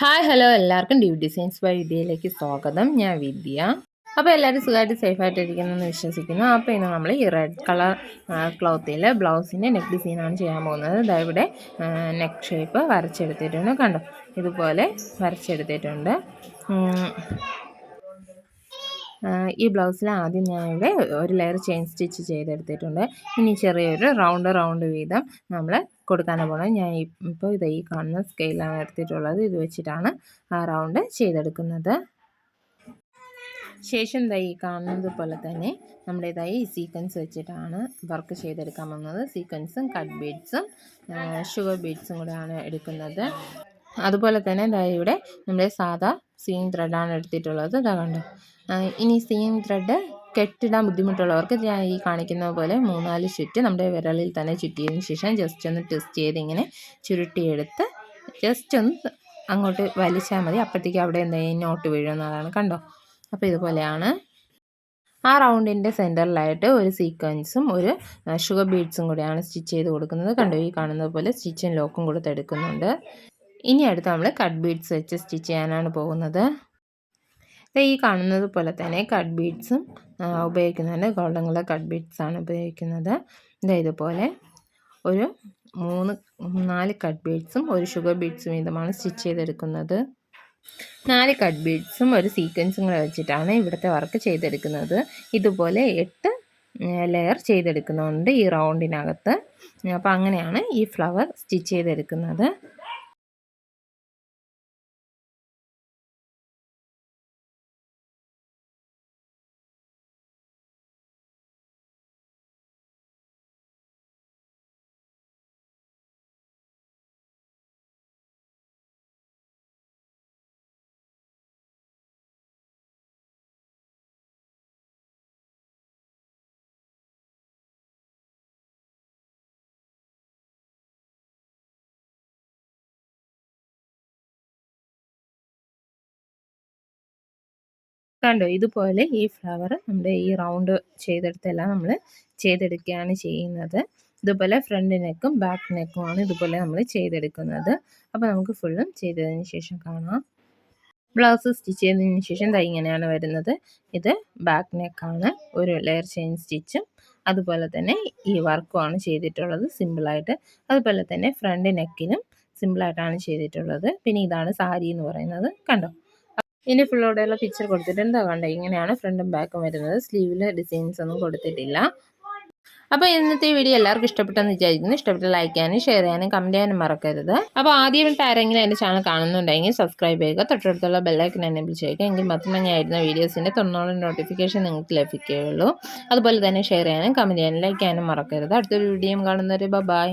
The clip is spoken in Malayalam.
ഹായ് ഹലോ എല്ലാവർക്കും ഡ്യൂ ഡിസൈൻസ് ബൈ വിദ്യയിലേക്ക് സ്വാഗതം. ഞാൻ വിദ്യ. അപ്പോൾ എല്ലാവരും സുഖമായിട്ട് സേഫായിട്ട് ഇരിക്കുന്നെന്ന് വിശ്വസിക്കുന്നു. അപ്പോൾ ഇന്ന് നമ്മൾ ഈ റെഡ് കളർ ക്ലോത്തിൽ ബ്ലൗസിന്റെ നെക്ക് ഡിസൈനാണ് ചെയ്യാൻ പോകുന്നത്. ഇതാ ഇവിടെ നെക്ക് ഷേപ്പ് വരച്ചെടുത്തിട്ടുണ്ട്. കണ്ടോ? ഇതുപോലെ വരച്ചെടുത്തിട്ടുണ്ട്. ഈ ബ്ലൗസിൽ ആദ്യം ഞാൻ ഇവിടെ ഒരു ലെയർ ചെയിൻ സ്റ്റിച്ച് ചെയ്തെടുത്തിട്ടുണ്ട്. ഇനി ചെറിയൊരു റൗണ്ട് റൗണ്ട് വീതം നമ്മൾ കൊടുക്കാനാണ് പോകണം ഞാൻ ഇപ്പോൾ ഇത് ഈ കാണുന്ന സ്കെയിലാണ് എടുത്തിട്ടുള്ളത്. ഇത് വെച്ചിട്ടാണ് ആ റൗണ്ട് ചെയ്തെടുക്കുന്നത്. ശേഷം ദൈ കാണുന്നത് പോലെ തന്നെ നമ്മുടെ ഇതായി സീക്വൻസ് വെച്ചിട്ടാണ് വർക്ക് ചെയ്തെടുക്കാൻ പോകുന്നത്. സീക്വൻസും കട്ട് ബീഡ്സും ഷുഗർ ബീഡ്സും കൂടെയാണ് എടുക്കുന്നത്. അതുപോലെ തന്നെ ഇതാ ഇവിടെ നമ്മുടെ സാധാ സീം ത്രെഡാണ് എടുത്തിട്ടുള്ളത്. ഇതാ കണ്ടോ? ഇനി സീം ത്രെഡ് കെട്ടിടാൻ ബുദ്ധിമുട്ടുള്ളവർക്ക് ഞാൻ ഈ കാണിക്കുന്ന പോലെ മൂന്നാൽ ചുറ്റ് നമ്മുടെ വിരലിൽ തന്നെ ചുറ്റിയതിന് ശേഷം ജസ്റ്റ് ഒന്ന് ട്വിസ്റ്റ് ചെയ്ത് ഇങ്ങനെ ചുരുട്ടിയെടുത്ത് ജസ്റ്റ് ഒന്ന് അങ്ങോട്ട് വലിച്ചാൽ മതി. അപ്പോഴത്തേക്ക് അവിടെ എന്തെങ്കിലും നോട്ട് വീഴുന്നതാണ് കണ്ടോ? അപ്പോൾ ഇതുപോലെയാണ്. ആ റൗണ്ടിന്റെ സെന്ററിലായിട്ട് ഒരു സീക്വൻസും ഒരു ഷുഗർ ബീഡ്സും കൂടെയാണ് സ്റ്റിച്ച് ചെയ്ത് കൊടുക്കുന്നത്. കണ്ടോ? ഈ കാണുന്നത് പോലെ സ്റ്റിച്ചും ലോക്കും കൊടുത്തെടുക്കുന്നുണ്ട് ഇനി അടുത്ത് നമ്മൾ കട്ട് ബീഡ്സ് വെച്ച് സ്റ്റിച്ച് ചെയ്യാനാണ് പോകുന്നത്. ഈ കാണുന്നത് പോലെ തന്നെ കട്ട് ബീഡ്സും ഉപയോഗിക്കുന്നുണ്ട്. ഗോൾഡൻ കളർ കട്ട് ബീഡ്സ് ആണ് ഉപയോഗിക്കുന്നത്. ഇതാ ഇതുപോലെ ഒരു മൂന്ന് നാല് കട്ട് ബീഡ്സും ഒരു ഷുഗർ ബീഡ്സും വീതമാണ് സ്റ്റിച്ച് ചെയ്തെടുക്കുന്നത്. നാല് കട്ട് ബീഡ്സും ഒരു സീക്വൻസും കൂടെ വെച്ചിട്ടാണ് ഇവിടുത്തെ വർക്ക് ചെയ്തെടുക്കുന്നത്. ഇതുപോലെ എട്ട് ലെയർ ചെയ്തെടുക്കുന്നുണ്ട് ഈ റൗണ്ടിനകത്ത് അപ്പോൾ അങ്ങനെയാണ് ഈ ഫ്ലവർ സ്റ്റിച്ച് ചെയ്തെടുക്കുന്നത്. കണ്ടോ? ഇതുപോലെ ഈ ഫ്ലവർ നമ്മുടെ ഈ റൗണ്ട് ചെയ്തെടുത്തെല്ലാം നമ്മൾ ചെയ്തെടുക്കുകയാണ് ചെയ്യുന്നത്. ഇതുപോലെ ഫ്രണ്ട് നെക്കും ബാക്ക് നെക്കുമാണ് ഇതുപോലെ നമ്മൾ ചെയ്തെടുക്കുന്നത്. അപ്പോൾ നമുക്ക് ഫുള്ളും ചെയ്തതിന് ശേഷം കാണാം. ബ്ലൗസ് സ്റ്റിച്ച് ചെയ്തതിന് ശേഷം ദൈ ഇങ്ങനെയാണ് വരുന്നത്. ഇത് ബാക്ക് നെക്കാണ് ഒരു ലെയർ ചെയിൻ സ്റ്റിച്ചും അതുപോലെ തന്നെ ഈ വർക്കുമാണ് ചെയ്തിട്ടുള്ളത് സിമ്പിളായിട്ട് അതുപോലെ തന്നെ ഫ്രണ്ട് നെക്കിനും സിമ്പിളായിട്ടാണ് ചെയ്തിട്ടുള്ളത്. പിന്നെ ഇതാണ് സാരി എന്ന് പറയുന്നത്. കണ്ടോ? ഇനി ഫുള്ളോടെയുള്ള പിക്ചർ എന്താ കണ്ടോ? ഇങ്ങനെയാണ് ഫ്രണ്ടും ബാക്കും വരുന്നത്. സ്ലീവിൽ ഡിസൈൻസ് ഒന്നും കൊടുത്തിട്ടില്ല. അപ്പോൾ ഇന്നത്തെ വീഡിയോ എല്ലാവർക്കും ഇഷ്ടപ്പെട്ടെന്ന് വിചാരിക്കുന്നു. ഇഷ്ടപ്പെട്ട ലൈക്ക് ചെയ്യാനും ഷെയർ ചെയ്യാനും കമന്റ് ചെയ്യാനും മറക്കരുത്. അപ്പോൾ ആദ്യമായിട്ട് ആരെങ്കിലും എന്റെ ചാനൽ കാണുന്നുണ്ടെങ്കിൽ സബ്സ്ക്രൈബ് ചെയ്യുക. തൊട്ടടുത്തുള്ള ബെല്ലൈക്കൻ എനേബിൾ ചെയ്യുക. എങ്കിൽ മാത്രമേ ഞാൻ ആയിരുന്ന വീഡിയോസിന്റെ തൊണ്ണൂറ് നോട്ടിഫിക്കേഷൻ നിങ്ങൾക്ക് ലഭിക്കുകയുള്ളൂ. അതുപോലെ തന്നെ ഷെയർ ചെയ്യാനും കമന്റ് ചെയ്യാനും ലൈക്ക് ചെയ്യാനും മറക്കരുത്. അടുത്തൊരു വീഡിയോയും കാണുന്നവർ ബൈ